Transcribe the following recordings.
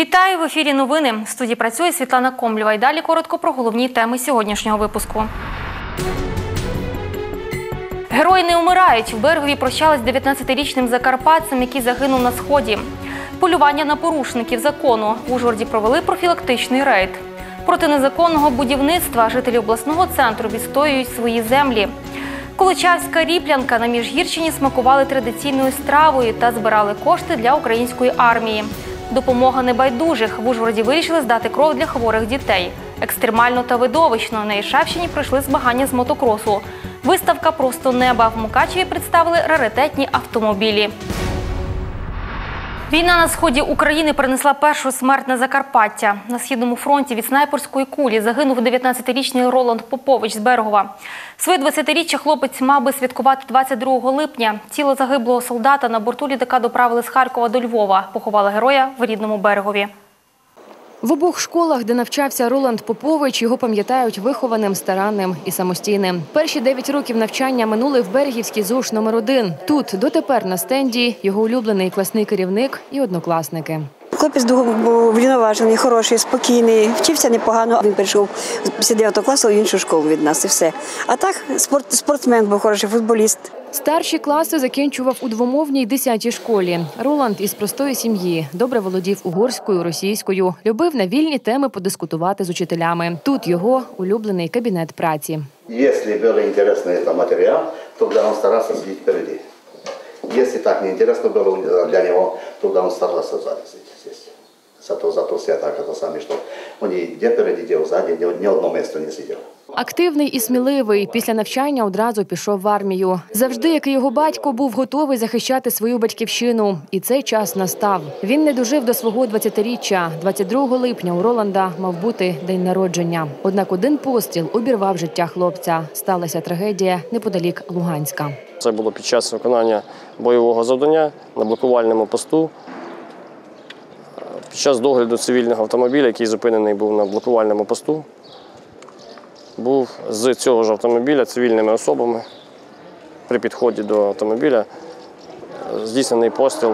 Вітаю в ефірі. Новини в студії працює Світлана Комлєва. І далі коротко про головні теми сьогоднішнього випуску. Герої не умирають. В берегові прощались з 19-річним закарпатцем, який загинув на сході. Полювання на порушників закону в Ужгороді провели профілактичний рейд. Проти незаконного будівництва жителі обласного центру відстоюють свої землі. Колочавська ріплянка на Міжгірщині смакували традиційною стравою та збирали кошти для української армії. Допомога небайдужих в Ужгороді вирішили здати кров для хворих дітей. Екстремально та видовищно на Іршавщині пройшли змагання з мотокросу. Виставка Просто неба в Мукачеві представили раритетні автомобілі. Війна на сході України принесла першу смерть на Закарпаття. На східному фронті від снайперської кулі загинув 19-річний Роланд Попович з Берегова. Своє 20-річчя хлопець мав би святкувати 22 липня. Тіло загиблого солдата на борту літака доправили з Харкова до Львова. Поховали героя в рідному берегові. В обох школах, де навчався Роланд Попович, його пам'ятають вихованим, старанним і самостійним. Перші дев'ять років навчання минули в Бергівській ЗУШ номер 1 Тут дотепер на стенді його улюблений класний керівник і однокласники. Хлопець був врівноважений, хороший, спокійний, вчився непогано. Він прийшов після 9 класу в іншу школу від нас і все. А так спорт, спортсмен був хороший, футболіст. Старші класи закінчував у двомовній 10-й школі. Роланд із простої сім'ї добре володів угорською, російською, любив на вільні теми подискутувати з учителями. Тут його улюблений кабінет праці. Если был интересный это материал, тогда он старался сидеть впереди. Если так неинтересно было для него, тогда он старался сзади сидеть здесь. Зато, зато все так это сами, что он ни где впереди, где сзади, ни, ни одно место не сидел. Активний і сміливий після навчання одразу пішов в армію. Завжди, як і його батько, був готовий захищати свою батьківщину, і цей час настав. Він не дожив до свого 20-річчя. 22 липня у Роланда мав бути день народження. Однак один постріл обірвав життя хлопця. Сталася трагедія неподалік Луганська. Це було під час виконання бойового завдання на блокувальному посту. Під час догляду цивільного автомобіля, який зупинений був на блокувальному посту, був з цього ж автомобіля цивільними особами при підході до автомобіля е, здійснений постріл.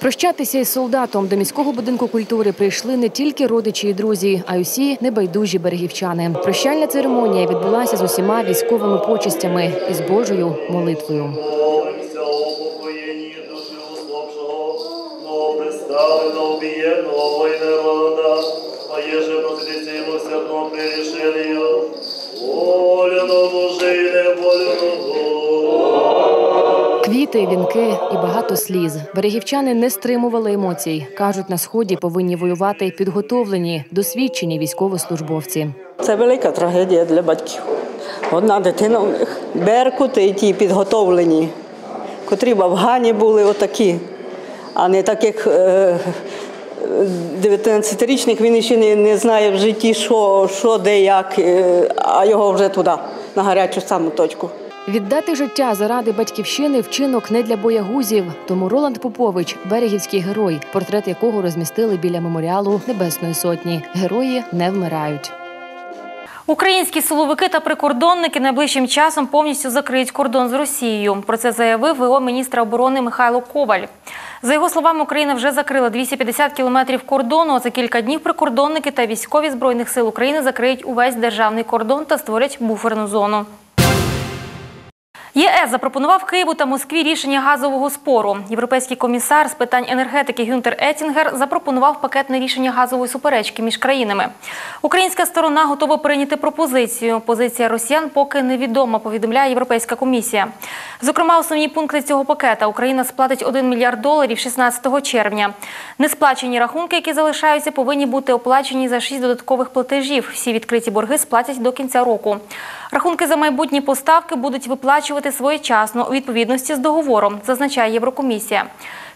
Прощатися із солдатом до міського будинку культури прийшли не тільки родичі і друзі, а й усі небайдужі берегівчани. Прощальна церемонія відбулася з усіма військовими почестями і з Божою молитвою. Квіти, вінки і багато сліз. Берегівчани не стримували емоцій. кажуть, на сході повинні воювати підготовлені, досвідчені військовослужбовці. Це велика трагедія для батьків. Одна дитина у них. Беркути ті підготовлені, котрі в Афгані були отакі, а не таких е, 19-річних він ще не, не знає в житті, що, що де, як, е, а його вже туди, на гарячу саму точку. Віддати життя заради батьківщини вчинок не для боягузів. Тому Роланд Попович берегівський герой, портрет якого розмістили біля меморіалу Небесної Сотні. Герої не вмирають. Українські силовики та прикордонники найближчим часом повністю закриють кордон з Росією. Про це заявив ВО міністра оборони Михайло Коваль. За його словами, Україна вже закрила 250 кілометрів кордону. А за кілька днів прикордонники та військові збройних сил України закриють увесь державний кордон та створять буферну зону. ЄС запропонував Києву та Москві рішення газового спору. Європейський комісар з питань енергетики Гюнтер Етінгер запропонував пакетне рішення газової суперечки між країнами. Українська сторона готова прийняти пропозицію. Позиція росіян поки невідома, повідомляє Європейська комісія. Зокрема, основні пункти цього пакета Україна сплатить 1 мільярд доларів 16 червня. Несплачені рахунки, які залишаються, повинні бути оплачені за 6 додаткових платежів. Всі відкриті борги сплатять до кінця року. Рахунки за майбутні поставки будуть виплачувати своєчасно у відповідності з договором, зазначає Єврокомісія.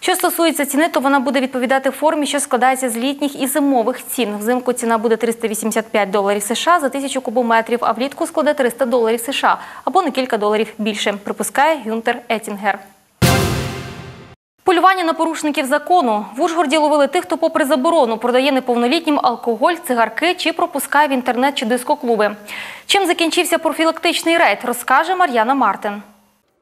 Що стосується ціни, то вона буде відповідати формі, що складається з літніх і зимових цін. Взимку ціна буде 385 доларів США за тисячу кубометрів, а влітку складе 300 доларів США або на кілька доларів більше, припускає Гюнтер Етінгер. Полювання на порушників закону. В Ужгороді ловили тих, хто попри заборону продає неповнолітнім алкоголь, цигарки чи пропускає в інтернет чи дискоклуби. Чим закінчився профілактичний рейд, розкаже Мар'яна Мартин.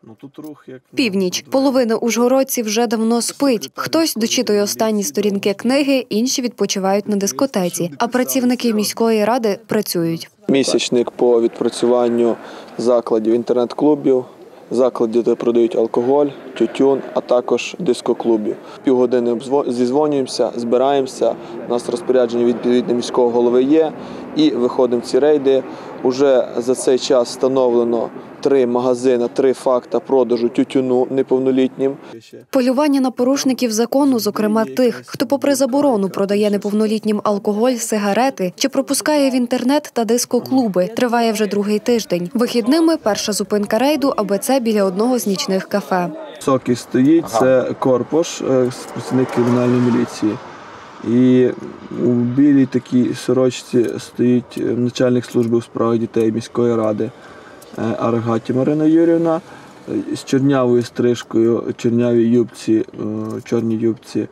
Ну тут рух як Північ. Половина ужгородців вже давно спить. Хтось дочитує останні сторінки книги, інші відпочивають на дискотеці. А працівники міської ради працюють. Місячник по відпрацюванню закладів інтернет-клубів, закладів, де продають алкоголь, тютюн, а також дискоклубів. Півгодини зізвонюємося, збираємося. У нас розпорядження відповідно міського голови є. І виходимо ці рейди. Уже за цей час встановлено три магазини, три факта продажу тютюну неповнолітнім. Полювання на порушників закону, зокрема тих, хто попри заборону продає неповнолітнім алкоголь, сигарети чи пропускає в інтернет та дискоклуби, триває вже другий тиждень. Вихідними перша зупинка рейду АБЦ біля одного з нічних кафе. Високий стоїть, це корпус, е, працівник кримінальної міліції. І у білій такій сорочці стоїть е, начальник служби у справах дітей міської ради Аргаті Марина Юрівна е, з чорнявою стрижкою, чорнявій юбці, е, чорній юбці.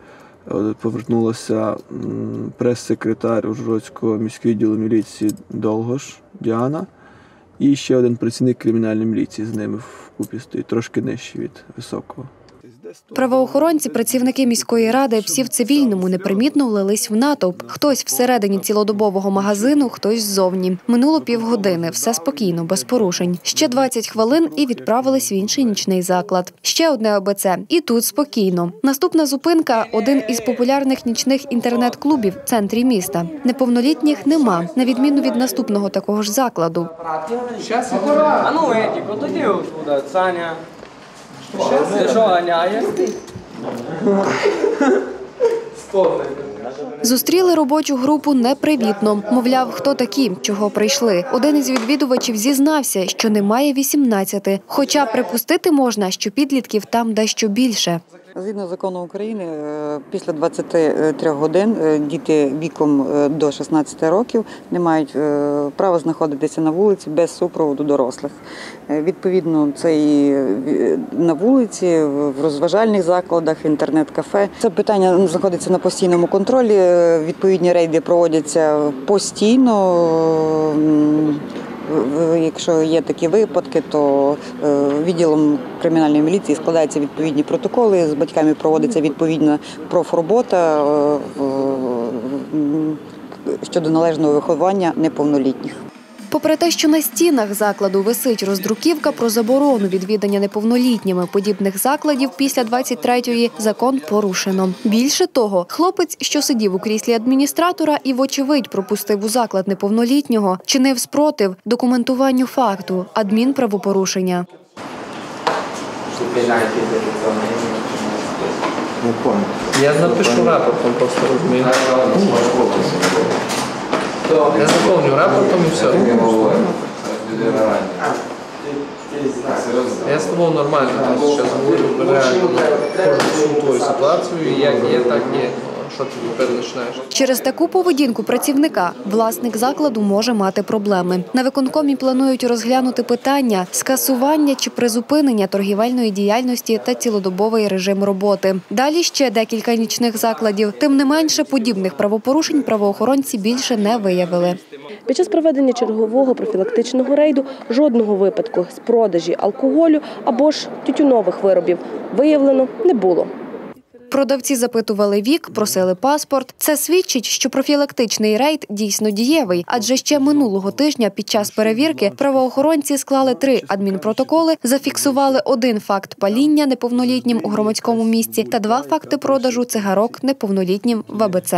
е, Повернулася прес-секретар Ужгородського міського відділу міліції Долгош Діана. І ще один працівник кримінальної міліції з ними в купі стоїть, трошки нижче від високого. Правоохоронці, працівники міської ради, всі в цивільному непримітно влились в натовп. Хтось всередині цілодобового магазину, хтось ззовні. Минуло півгодини, все спокійно, без порушень. Ще 20 хвилин і відправились в інший нічний заклад. Ще одне ОБЦ. І тут спокійно. Наступна зупинка один із популярних нічних інтернет-клубів в центрі міста. Неповнолітніх нема, на відміну від наступного такого ж закладу. Щас А ну, Едік, тоді туди, Саня. Ти що, ганяє? Зустріли робочу групу непривітно. Мовляв, хто такі, чого прийшли. Один із відвідувачів зізнався, що немає 18, хоча припустити можна, що підлітків там дещо більше. Згідно закону України, е, після 23 годин е, діти віком е, до 16 років не мають права знаходитися на вулиці без супроводу дорослих. Відповідно, це і на вулиці, в розважальних закладах, в інтернет-кафе. Це питання знаходиться на постійному контролі. Відповідні рейди проводяться постійно. Якщо є такі випадки, то е, відділом кримінальної міліції складаються відповідні протоколи, з батьками проводиться відповідна профробота е, щодо належного виховання неповнолітніх. Попри те, що на стінах закладу висить роздруківка про заборону відвідання неповнолітніми подібних закладів після 23-ї закон порушено. Більше того, хлопець, що сидів у кріслі адміністратора і, вочевидь, пропустив у заклад неповнолітнього, чинив спротив документуванню факту адмінправопорушення. Я напишу рапортом просто розумію. Я заповню рапортом і все. Я з тобою нормально зараз говорю, реально кожну всю твою ситуацію, і як є, так є. Що ти тепер починаєш? Через таку поведінку працівника власник закладу може мати проблеми. На виконкомі планують розглянути питання скасування чи призупинення торгівельної діяльності та цілодобовий режим роботи. Далі ще декілька нічних закладів. Тим не менше, подібних правопорушень правоохоронці більше не виявили. Під час проведення чергового профілактичного рейду жодного випадку з продажі алкоголю або ж тютюнових виробів виявлено не було. Продавці запитували вік, просили паспорт. Це свідчить, що профілактичний рейд дійсно дієвий, адже ще минулого тижня під час перевірки правоохоронці склали три адмінпротоколи, зафіксували один факт паління неповнолітнім у громадському місці та два факти продажу цигарок неповнолітнім в АБЦ.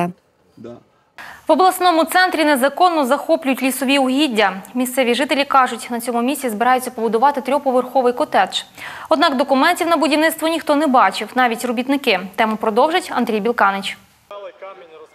В обласному центрі незаконно захоплюють лісові угіддя. Місцеві жителі кажуть, на цьому місці збираються побудувати трьохповерховий котедж. Однак документів на будівництво ніхто не бачив, навіть робітники. Тему продовжить Андрій Білканич.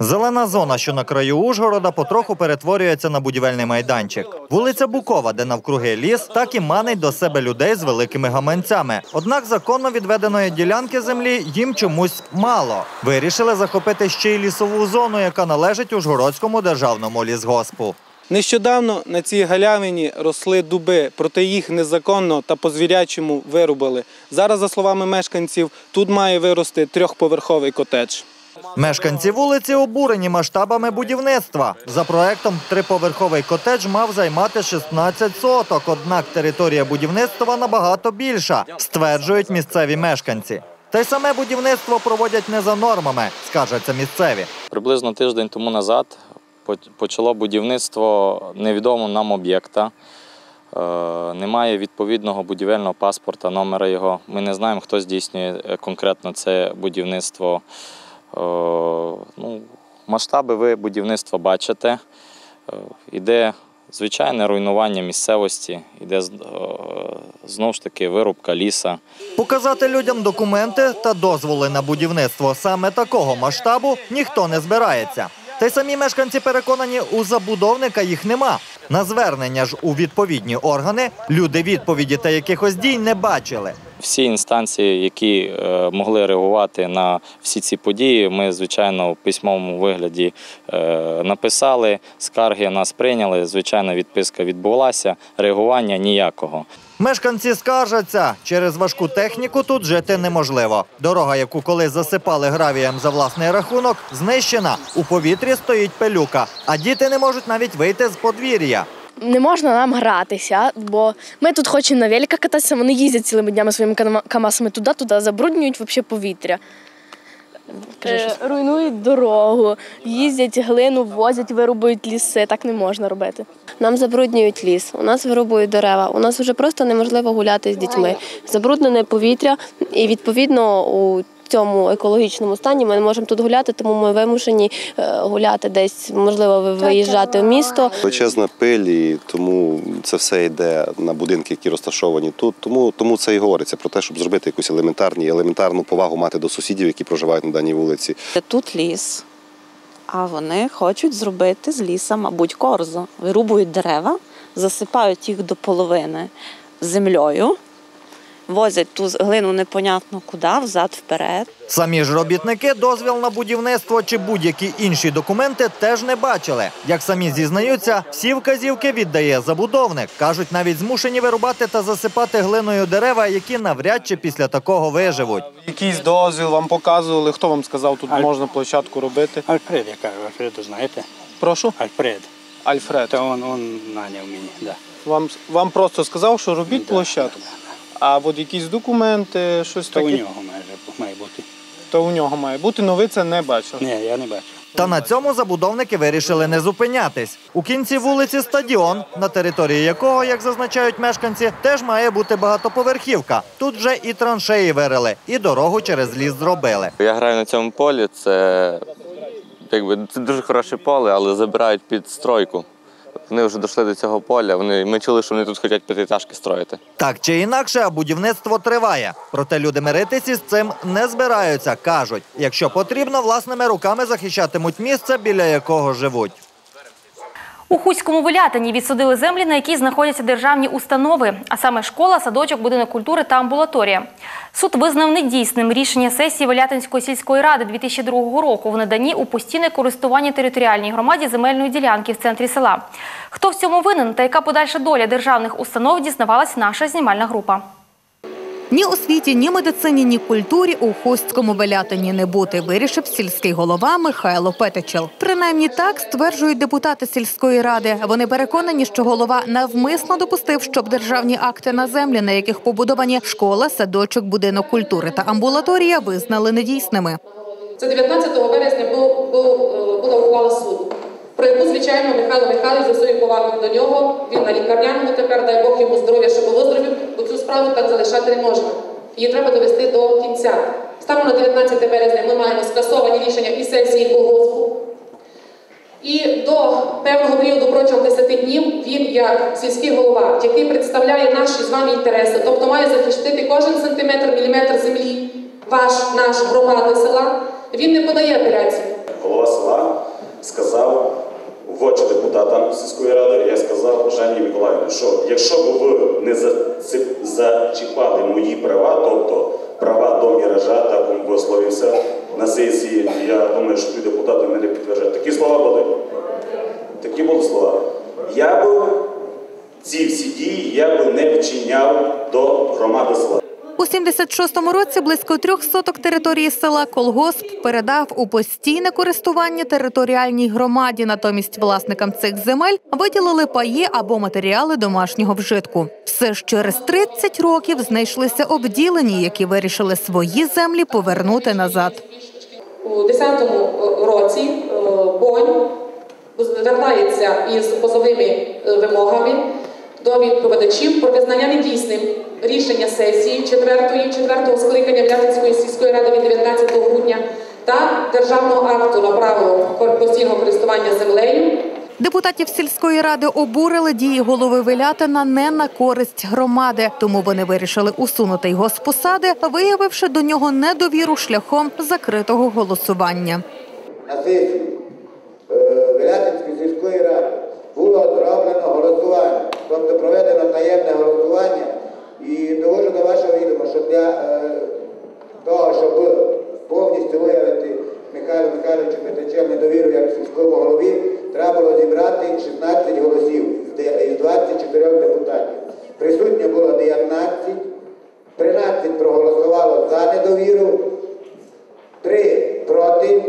Зелена зона, що на краю Ужгорода, потроху перетворюється на будівельний майданчик. Вулиця Букова, де навкруги ліс, так і манить до себе людей з великими гаманцями. Однак законно відведеної ділянки землі їм чомусь мало. Вирішили захопити ще й лісову зону, яка належить Ужгородському державному лісгоспу. Нещодавно на цій галявині росли дуби, проте їх незаконно та по звірячому вирубали. Зараз, за словами мешканців, тут має вирости трьохповерховий котедж. Мешканці вулиці обурені масштабами будівництва. За проектом триповерховий котедж мав займати 16 соток, однак територія будівництва набагато більша, стверджують місцеві мешканці. Та й саме будівництво проводять не за нормами, скаржаться місцеві. Приблизно тиждень тому назад почало будівництво невідомого нам об'єкта. Е, Немає відповідного будівельного паспорта, номера його. Ми не знаємо, хто здійснює е, конкретно це будівництво. Е, Ну, масштаби ви будівництва бачите. Е, Іде звичайне руйнування місцевості, іде е, знову ж таки вирубка ліса. Показати людям документи та дозволи на будівництво саме такого масштабу ніхто не збирається. Та й самі мешканці переконані, у забудовника їх нема. На звернення ж у відповідні органи люди відповіді та якихось дій не бачили. Всі інстанції, які е, могли реагувати на всі ці події, ми, звичайно, в письмовому вигляді е, написали, скарги нас прийняли, звичайно, відписка відбулася, реагування ніякого. Мешканці скаржаться, через важку техніку тут жити неможливо. Дорога, яку колись засипали гравієм за власний рахунок, знищена. У повітрі стоїть пилюка, а діти не можуть навіть вийти з подвір'я. Не можна нам гратися, бо ми тут хочемо на великах кататися, вони їздять цілими днями своїми кама- камасами туди-туди, забруднюють взагалі повітря. Е, руйнують дорогу, їздять глину, возять, вирубують ліси. Так не можна робити. Нам забруднюють ліс, у нас вирубують дерева. У нас вже просто неможливо гуляти з дітьми. Забруднене повітря, і відповідно у цьому екологічному стані ми не можемо тут гуляти, тому ми вимушені е, гуляти десь, можливо, виїжджати в місто. Величезна пиль, і тому це все йде на будинки, які розташовані тут. Тому, тому це і говориться про те, щоб зробити якусь елементарні, елементарну повагу мати до сусідів, які проживають на даній вулиці. Тут ліс, а вони хочуть зробити з ліса, мабуть, корзо. Вирубують дерева, засипають їх до половини землею, возять ту глину непонятно куди, взад-вперед. Самі ж робітники дозвіл на будівництво чи будь-які інші документи теж не бачили. Як самі зізнаються, всі вказівки віддає забудовник. кажуть, навіть змушені вирубати та засипати глиною дерева, які навряд чи після такого виживуть. Якийсь дозвіл вам показували, хто вам сказав, тут можна площадку робити? Альфред, я кажу, Альфреду знаєте? Прошу? Альфред. Альфред. Та он, он наняв мені, да. Вам, вам просто сказав, що робіть площадку. А от якісь документи, щось То у нього має, має бути. То у нього має бути, але ви це не бачили. Ні, я не бачу. Та на цьому забудовники вирішили не зупинятись. У кінці вулиці стадіон, на території якого, як зазначають мешканці, теж має бути багатоповерхівка. Тут вже і траншеї вирили, і дорогу через ліс зробили. Я граю на цьому полі. Це якби це дуже хороше поле, але забирають під стройку. Вони вже дійшли до цього поля. Вони ми чули, що вони тут хочуть п'ятиэтажки строїти. Так чи інакше, а будівництво триває. Проте люди миритися з цим не збираються. кажуть, якщо потрібно, власними руками захищатимуть місце, біля якого живуть. У Хуському Волятині відсудили землі, на якій знаходяться державні установи, а саме школа, садочок, будинок культури та амбулаторія. Суд визнав недійсним рішення сесії Волятинської сільської ради 2002 року в наданні у постійне користування територіальній громаді земельної ділянки в центрі села. Хто в цьому винен та яка подальша доля державних установ дізнавалась наша знімальна група. Ні освіті, ні медицині, ні культурі у Хустському Белятині не бути, вирішив сільський голова Михайло Петичел. Принаймні так стверджують депутати сільської ради. Вони переконані, що голова навмисно допустив, щоб державні акти на землі, на яких побудовані школа, садочок, будинок культури та амбулаторія, визнали недійсними. Це 19 вересня був, був, е, була ухвала суду, про яку, звичайно, Михайло Михайлович за свою повагу до нього, він на лікарняному тепер, дай Бог йому здоров'я, щоб виздоровів, бо цю справу так залишати не можна. Її треба довести до кінця. Станом на 19 березня ми маємо скасовані рішення і сесії колгоспу. І до певного періоду протягом 10 днів він, як сільський голова, який представляє наші з вами інтереси, тобто має захистити кожен сантиметр, міліметр землі, ваш, наш громади села, він не подає апеляцію. голова села сказав в очі депутатам сільської ради, я сказав Жанні Миколаївні, що якщо б ви не зачіпали мої права, тобто права до міража, так він висловився на сесії, я думаю, що ті депутати мене підтверджують. Такі слова були. Такі були слова. Я би ці всі дії я би не вчиняв до громади села. У 76-му році близько трьох соток території села Колгосп передав у постійне користування територіальній громаді. Натомість власникам цих земель виділили паї або матеріали домашнього вжитку. Все ж через 30 років знайшлися обділені, які вирішили свої землі повернути назад. У 10-му році е, Бонь звертається із позовними е, вимогами до відповідачів про визнання недійсним рішення сесії 4-ї, 4-го скликання Вятинської сільської ради від 19 грудня та державного акту на право постійного користування землею Депутатів сільської ради обурили дії голови Вилятина не на користь громади, тому вони вирішили усунути його з посади, виявивши до нього недовіру шляхом закритого голосування. на сесії е, Вилятинської сільської ради було зроблено голосування, тобто проведено таємне голосування. І довожу до вашого відома, що для е, того, щоб повністю виявити Михайло Михайловичу Петичем недовіру як сільському голові, треба було зібрати 16 голосів із 24 депутатів. Присутньо було 19, 13 проголосувало за недовіру, три проти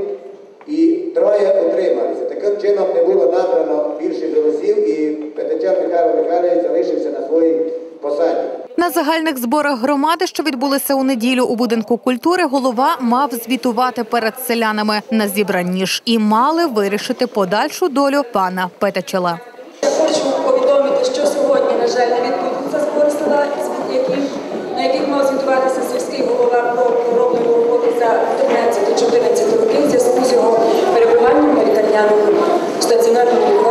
і троє утрималися. Таким чином не було набрано більше голосів і Петичан Михайло Михайлович залишився на своїй посаді. На загальних зборах громади, що відбулися у неділю у будинку культури, голова мав звітувати перед селянами. На зібранні ж і мали вирішити подальшу долю пана Петечела. Хочу повідомити, що сьогодні, на жаль, не відбудуться збори села, на яких мав звітуватися сільський голова про пророблену роботу за 13-14 років в зв'язку з його перебуванням на лікарняному стаціонарному.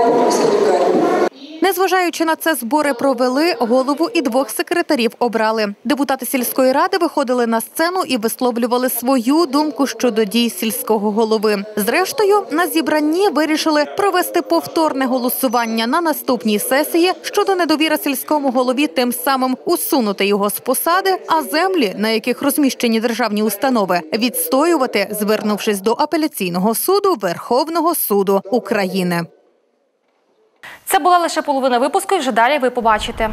Незважаючи на це, збори провели голову і двох секретарів обрали. Депутати сільської ради виходили на сцену і висловлювали свою думку щодо дій сільського голови. Зрештою, на зібранні вирішили провести повторне голосування на наступній сесії щодо недовіри сільському голові, тим самим усунути його з посади, а землі, на яких розміщені державні установи, відстоювати, звернувшись до апеляційного суду Верховного суду України. Це була лише половина випуску, і вже далі ви побачите.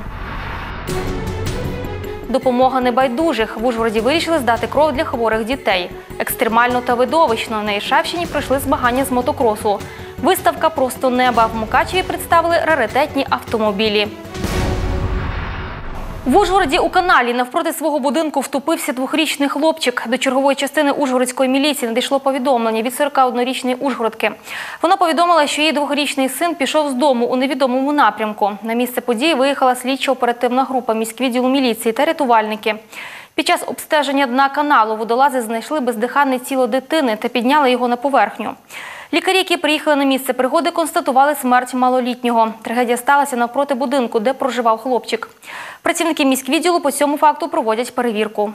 Допомога небайдужих. В Ужгороді вирішили здати кров для хворих дітей. Екстремально та видовищно на Іршавщині пройшли змагання з мотокросу. Виставка Просто неба в Мукачеві представили раритетні автомобілі. В Ужгороді у каналі навпроти свого будинку втопився двохрічний хлопчик. До чергової частини Ужгородської міліції надійшло повідомлення від 41-річної Ужгородки. Вона повідомила, що її двохрічний син пішов з дому у невідомому напрямку. На місце події виїхала слідчо-оперативна група міськвідділу міліції та рятувальники. Під час обстеження дна каналу водолази знайшли бездиханне тіло дитини та підняли його на поверхню. Лікарі, які приїхали на місце пригоди, констатували смерть малолітнього. Трагедія сталася навпроти будинку, де проживав хлопчик. Працівники міськвідділу по цьому факту проводять перевірку.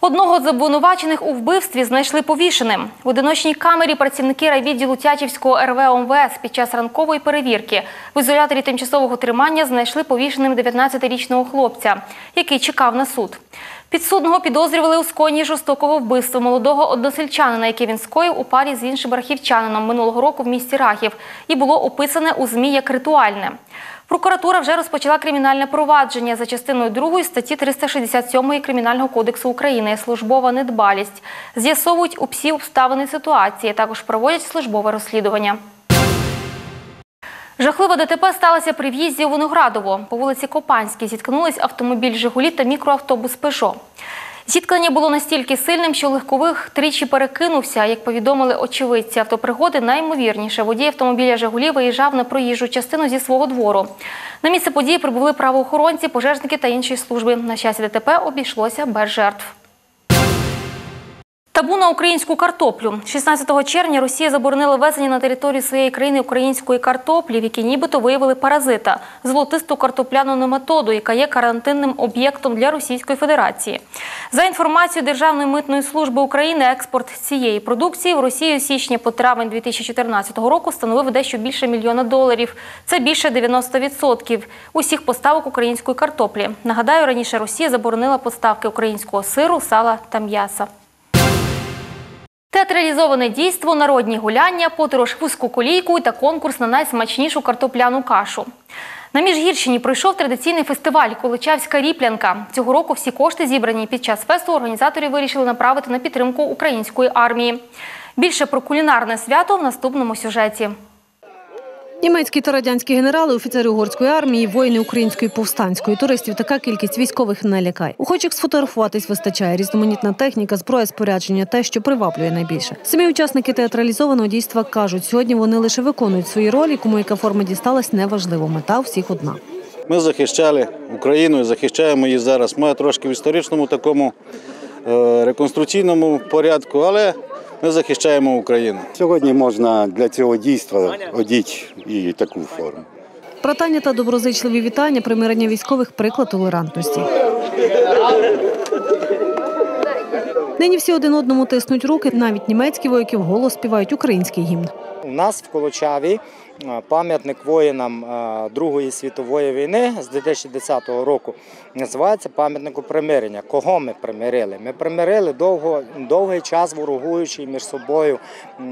Одного з обвинувачених у вбивстві знайшли повішеним. В одиночній камері працівники райвідділу Тячівського РВ ОМВС під час ранкової перевірки в ізоляторі тимчасового тримання знайшли повішеним 19-річного хлопця, який чекав на суд. Підсудного підозрювали у скоєнні жорстокого вбивства молодого односельчанина, яке він скоїв у парі з іншим рахівчанином минулого року в місті Рахів, і було описане у ЗМІ як ритуальне. Прокуратура вже розпочала кримінальне провадження за частиною 2 статті 367 Кримінального кодексу України «Службова недбалість». З'ясовують у всі обставини ситуації, також проводять службове розслідування. Жахлива ДТП сталася при в'їзді у Виноградово. По вулиці Копанській зіткнулись автомобіль «Жигулі» та мікроавтобус «Пежо». Зіткнення було настільки сильним, що легкових тричі перекинувся. Як повідомили очевидці автопригоди, найімовірніше водій автомобіля «Жигулі» виїжджав на проїжджу частину зі свого двору. На місце події прибули правоохоронці, пожежники та інші служби. На щастя ДТП обійшлося без жертв. Табу на українську картоплю. 16 червня Росія заборонила ввезення на територію своєї країни української картоплі, в якій нібито виявили паразита – золотисту картопляну нематоду, яка є карантинним об'єктом для Російської Федерації. За інформацією Державної митної служби України, експорт цієї продукції в Росію січня по травень 2014 року становив дещо більше мільйона доларів. Це більше 90% усіх поставок української картоплі. Нагадаю, раніше Росія заборонила поставки українського сиру, сала та м'яса. Театралізоване дійство, народні гуляння, подорож в узку колійку та конкурс на найсмачнішу картопляну кашу. На Міжгірщині пройшов традиційний фестиваль Количавська ріплянка. Цього року всі кошти, зібрані під час фесту, організатори вирішили направити на підтримку української армії. Більше про кулінарне свято в наступному сюжеті. Німецькі та радянські генерали, офіцери угорської армії, воїни української повстанської туристів. Така кількість військових не лякає. Охочих сфотографуватись вистачає. Різноманітна техніка, зброя, спорядження те, що приваблює найбільше. Самі учасники театралізованого дійства кажуть, сьогодні вони лише виконують свої ролі, кому яка форма дісталась, неважливо. Мета всіх одна. Ми захищали Україну і захищаємо її зараз. Ми трошки в історичному такому е, реконструкційному порядку, але ми захищаємо Україну. Сьогодні можна для цього дійства одіти і таку форму. Братання та доброзичливі вітання, примирення військових приклад толерантності. Нині всі один одному тиснуть руки. Навіть німецькі вояки вголос співають український гімн. У нас в Колочаві пам'ятник воїнам е, Другої світової війни з 2010 року називається пам'ятнику примирення. Кого ми примирили? Ми примирили довго, довгий час ворогуючи між собою е,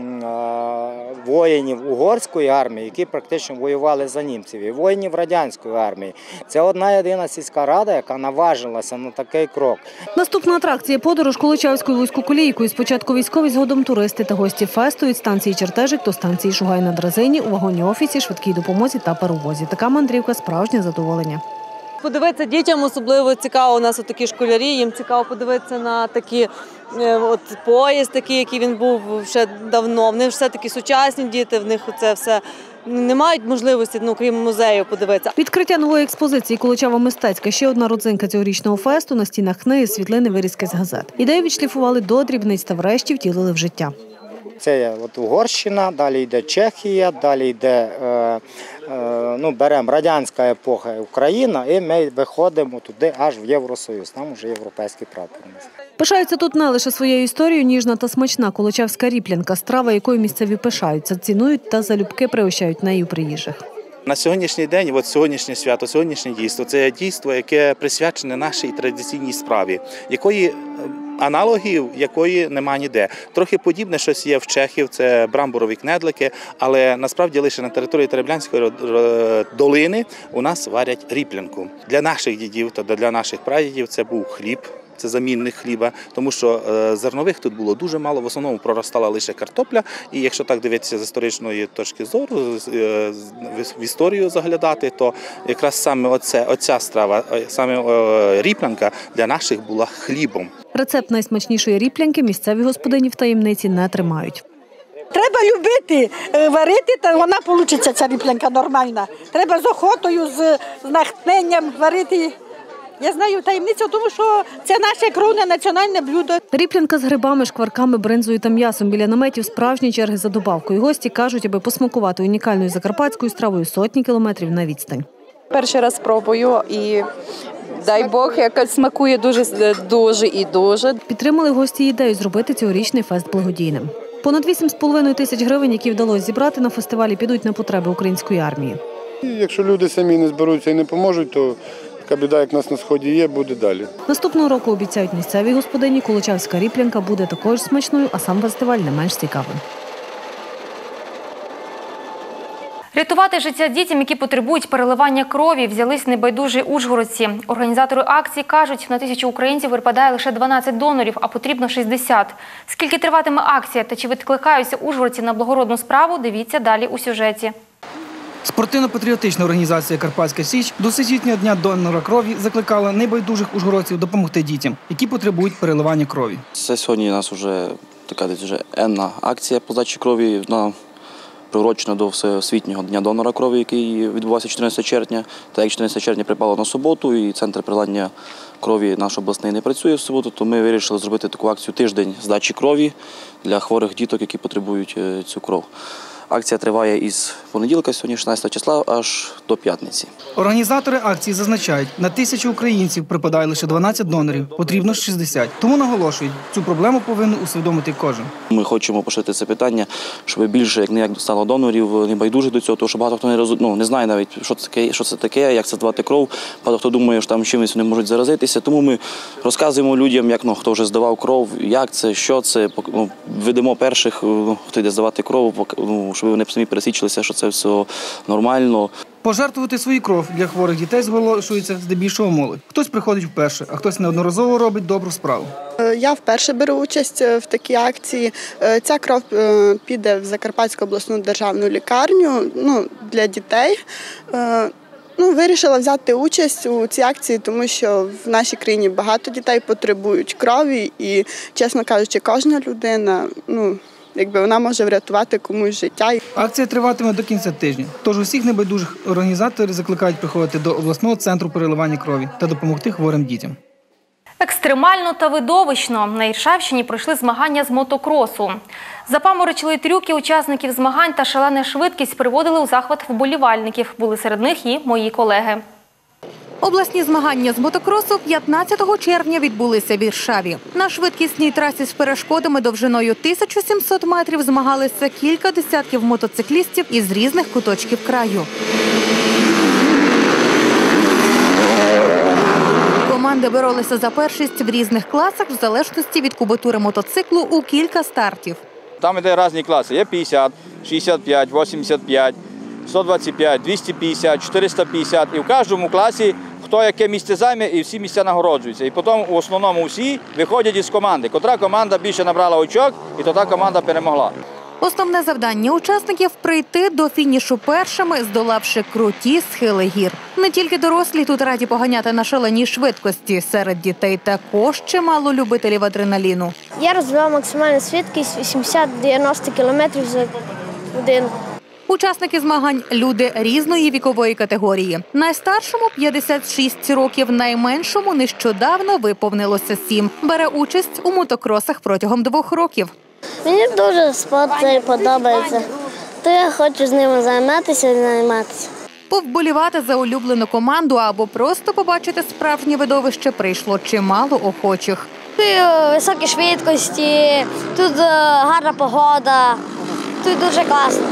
воїнів угорської армії, які практично воювали за німців, і воїнів радянської армії. Це одна єдина сільська рада, яка наважилася на такий крок. Наступна атракція подорож Колочавською вузькоколійкою. Спочатку військові, згодом туристи та гості фесту від станції Чертежик до станції Шугай на Дразині у вагоні офісі, швидкій допомозі та паровозі. Така мандрівка справжнє задоволення. Подивитися дітям особливо цікаво. У нас такі школярі. Їм цікаво подивитися на такі е, от поїзд, такий, який він був ще давно. Вони все такі сучасні діти. В них це все не мають можливості, ну крім музею, подивитися. Відкриття нової експозиції Колочава мистецька ще одна родзинка цьогорічного фесту. На стінах книги, світлини, вирізки з газет. Ідею відшліфували до дрібниць та врешті втілили в життя. Це от Угорщина, далі йде Чехія, далі йде е, е, ну, беремо радянська епоха Україна, і ми виходимо туди аж в Євросоюз. Там вже європейський прапор. Пишаються тут не лише своєю історією, ніжна та смачна колочавська ріплянка, страва якою місцеві пишаються, цінують та залюбки пригощають нею приїжджих. На сьогоднішній день, от сьогоднішнє свято, сьогоднішнє дійство це дійство, яке присвячене нашій традиційній справі, якої е, аналогів якої нема ніде. Трохи подібне щось є в Чехів, це брамбурові кнедлики, але насправді лише на території Тереблянської долини у нас варять ріплянку. Для наших дідів та для наших прадідів це був хліб. Це замінник хліба, тому що е, зернових тут було дуже мало. В основному проростала лише картопля. І якщо так дивитися з історичної точки зору, з- е, в історію заглядати, то якраз саме оце, оця страва, е, саме ріплянка для наших була хлібом. Рецепт найсмачнішої ріплянки місцеві господині в таємниці не тримають. Треба любити варити, то вона вийде ця ріплянка нормальна. Треба з охотою, з, натхненням варити. Я знаю таємницю, тому що це наше кровне національне блюдо. Ріплянка з грибами, шкварками, бринзою та м'ясом. Біля наметів справжні черги за добавкою. Гості кажуть, аби посмакувати унікальною закарпатською стравою сотні кілометрів на відстань. Перший раз пробую і дай Бог, яка смакує дуже дуже і дуже. Підтримали гості ідею зробити цьогорічний фест благодійним. Понад 8,5 тисяч гривень, які вдалося зібрати на фестивалі, підуть на потреби української армії. І якщо люди самі не зберуться і не поможуть, то така біда, як нас на сході є, буде далі. Наступного року обіцяють місцеві господині. Колочавська ріплянка буде також смачною, а сам фестиваль не менш цікавим. Рятувати життя дітям, які потребують переливання крові, взялись небайдужі ужгородці. Організатори акції кажуть, на тисячу українців випадає лише 12 донорів, а потрібно 60. Скільки триватиме акція та чи відкликаються ужгородці на благородну справу, дивіться далі у сюжеті. Спортивно-патріотична організація Карпатська Січ до всесвітнього дня донора крові закликала небайдужих ужгородців допомогти дітям, які потребують переливання крові. Це сьогодні у нас вже така вже енна акція по здачі крові на приурочена до Всесвітнього дня донора крові, який відбувався 14 червня. Так як 14 червня припало на суботу, і центр приладання крові наш обласний не працює в суботу, то ми вирішили зробити таку акцію тиждень здачі крові для хворих діток, які потребують е, цю кров. Акція триває із понеділка, сьогодні 16 числа, аж до п'ятниці. Організатори акції зазначають, на тисячу українців припадає лише 12 донорів, потрібно 60. Тому наголошують, цю проблему повинен усвідомити кожен. Ми хочемо пошити це питання, щоб більше як не як стало донорів, небайдужих до цього, тому що багато хто не розу... ну, не знає навіть, що це таке, що це таке, як це здавати кров. Багато хто думає, що там чимось вони можуть заразитися. Тому ми розказуємо людям, як ну, хто вже здавав кров, як це, що це. Ну, ведемо перших, ну, хто йде здавати кров, ну, щоб вони самі пересвідчилися, що це все нормально. Пожертвувати свою кров для хворих дітей зголошується здебільшого молодь. Хтось приходить вперше, а хтось неодноразово робить добру справу. Е, Я вперше беру участь е, в такій акції. Е, Ця кров піде в Закарпатську обласну державну лікарню ну, для дітей. Ну, вирішила взяти участь у цій акції, тому що в нашій країні багато дітей потребують крові, і, чесно кажучи, кожна людина, ну, якби вона може врятувати комусь життя. Акція триватиме до кінця тижня. Тож усіх небайдужих організатори закликають приходити до обласного центру переливання крові та допомогти хворим дітям. Екстремально та видовищно на Іршавщині пройшли змагання з мотокросу. Запаморочили трюки учасників змагань та шалена швидкість приводили у захват вболівальників. Були серед них і мої колеги. Обласні змагання з мотокросу 15 червня відбулися в Іршаві. На швидкісній трасі з перешкодами довжиною 1700 метрів змагалися кілька десятків мотоциклістів із різних куточків краю. Команди боролися за першість в різних класах в залежності від кубатури мотоциклу у кілька стартів. Там іде різні класи. Є 50, 65, 85, 125, 250, 450. І в кожному класі хто яке місце займе, і всі місця нагороджуються. І потім в основному всі виходять із команди. Котра команда більше набрала очок, і то та команда перемогла. Основне завдання учасників прийти до фінішу першими, здолавши круті схили гір. Не тільки дорослі тут раді поганяти на шаленій швидкості. Серед дітей також чимало любителів адреналіну. Я розвивав максимальну швидкість 80-90 км за годину. Учасники змагань люди різної вікової категорії. Найстаршому 56 років, найменшому нещодавно виповнилося 7. Бере участь у мотокросах протягом двох років. Мені дуже спорт цей подобається, то я хочу з ними займатися і займатися. Повболівати за улюблену команду або просто побачити справжнє видовище прийшло чимало охочих. Е, високі швидкості, тут е, гарна погода, тут дуже класно.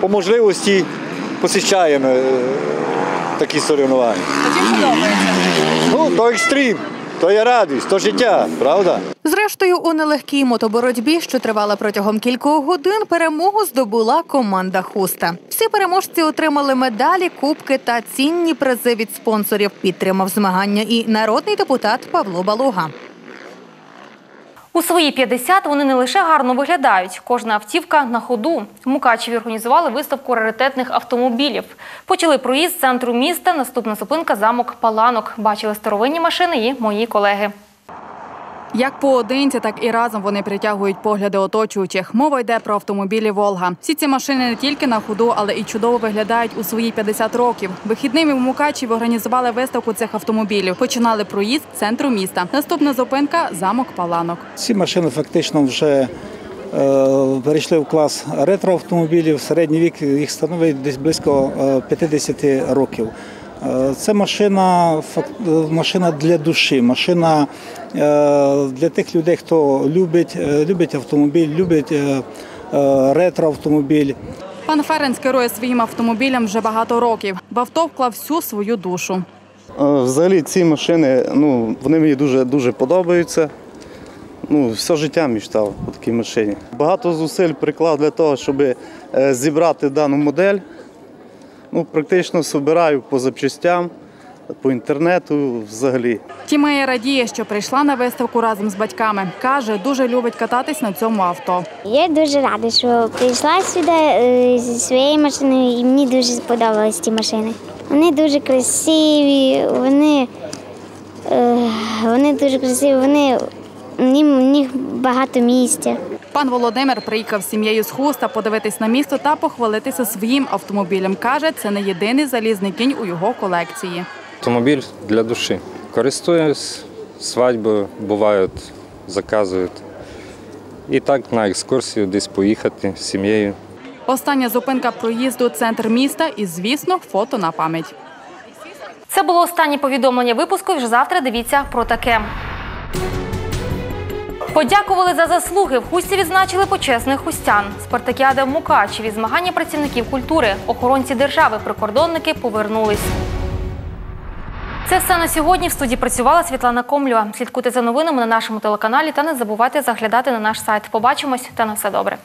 По можливості посіщаємо е, такі соревнування. Ну, то екстрім, то є радість, то життя, правда? Зрештою, у нелегкій мотоборотьбі, що тривала протягом кількох годин, перемогу здобула команда Хуста. Всі переможці отримали медалі, кубки та цінні призи від спонсорів. Підтримав змагання і народний депутат Павло Балуга. У свої 50 вони не лише гарно виглядають. Кожна автівка на ходу. Мукачеві організували виставку раритетних автомобілів. Почали проїзд з центру міста. Наступна зупинка – замок Паланок. Бачили старовинні машини і мої колеги. Як поодинці, так і разом вони притягують погляди оточуючих. Мова йде про автомобілі Волга. Всі ці машини не тільки на ходу, але і чудово виглядають у свої 50 років. Вихідними в Мукачеві організували виставку цих автомобілів. Починали проїзд центру міста. Наступна зупинка замок Паланок. Ці машини фактично вже е, перейшли в клас ретроавтомобілів. Середній вік їх становить десь близько е, 50 років. Е, Це машина, е, машина для душі, машина е, для тих людей, хто любить, любить автомобіль, любить е, ретроавтомобіль. Пан Ференц керує своїм автомобілем вже багато років. В авто вклав всю свою душу. Взагалі ці машини, ну, вони мені дуже, дуже подобаються. Ну, все життя мечтав по такій машині. Багато зусиль приклав для того, щоб зібрати дану модель. Ну, практично збираю по запчастям, по інтернету взагалі. Тімея радіє, що прийшла на виставку разом з батьками. Каже, дуже любить кататись на цьому авто. Я дуже рада, що прийшла сюди е, зі своєю машиною і мені дуже сподобались ці машини. Вони дуже красиві, вони, е, вони дуже красиві, вони, в них багато місця. Пан Володимир приїхав з сім'єю з хуста подивитись на місто та похвалитися своїм автомобілем. Каже, це не єдиний залізний кінь у його колекції. Автомобіль для душі. Користуюсь свадьбою, бувають, заказують. І так на екскурсію десь поїхати з сім'єю. Остання зупинка проїзду центр міста і, звісно, фото на пам'ять. Це було останнє повідомлення випуску. Вже завтра дивіться про таке. Подякували за заслуги. В Хусті відзначили почесних хустян. Спартакіада в Мукачеві, змагання працівників культури, охоронці держави, прикордонники повернулись. Це все на сьогодні. В студії працювала Світлана Комлюва. Слідкуйте за новинами на нашому телеканалі та не забувайте заглядати на наш сайт. Побачимось та на все добре.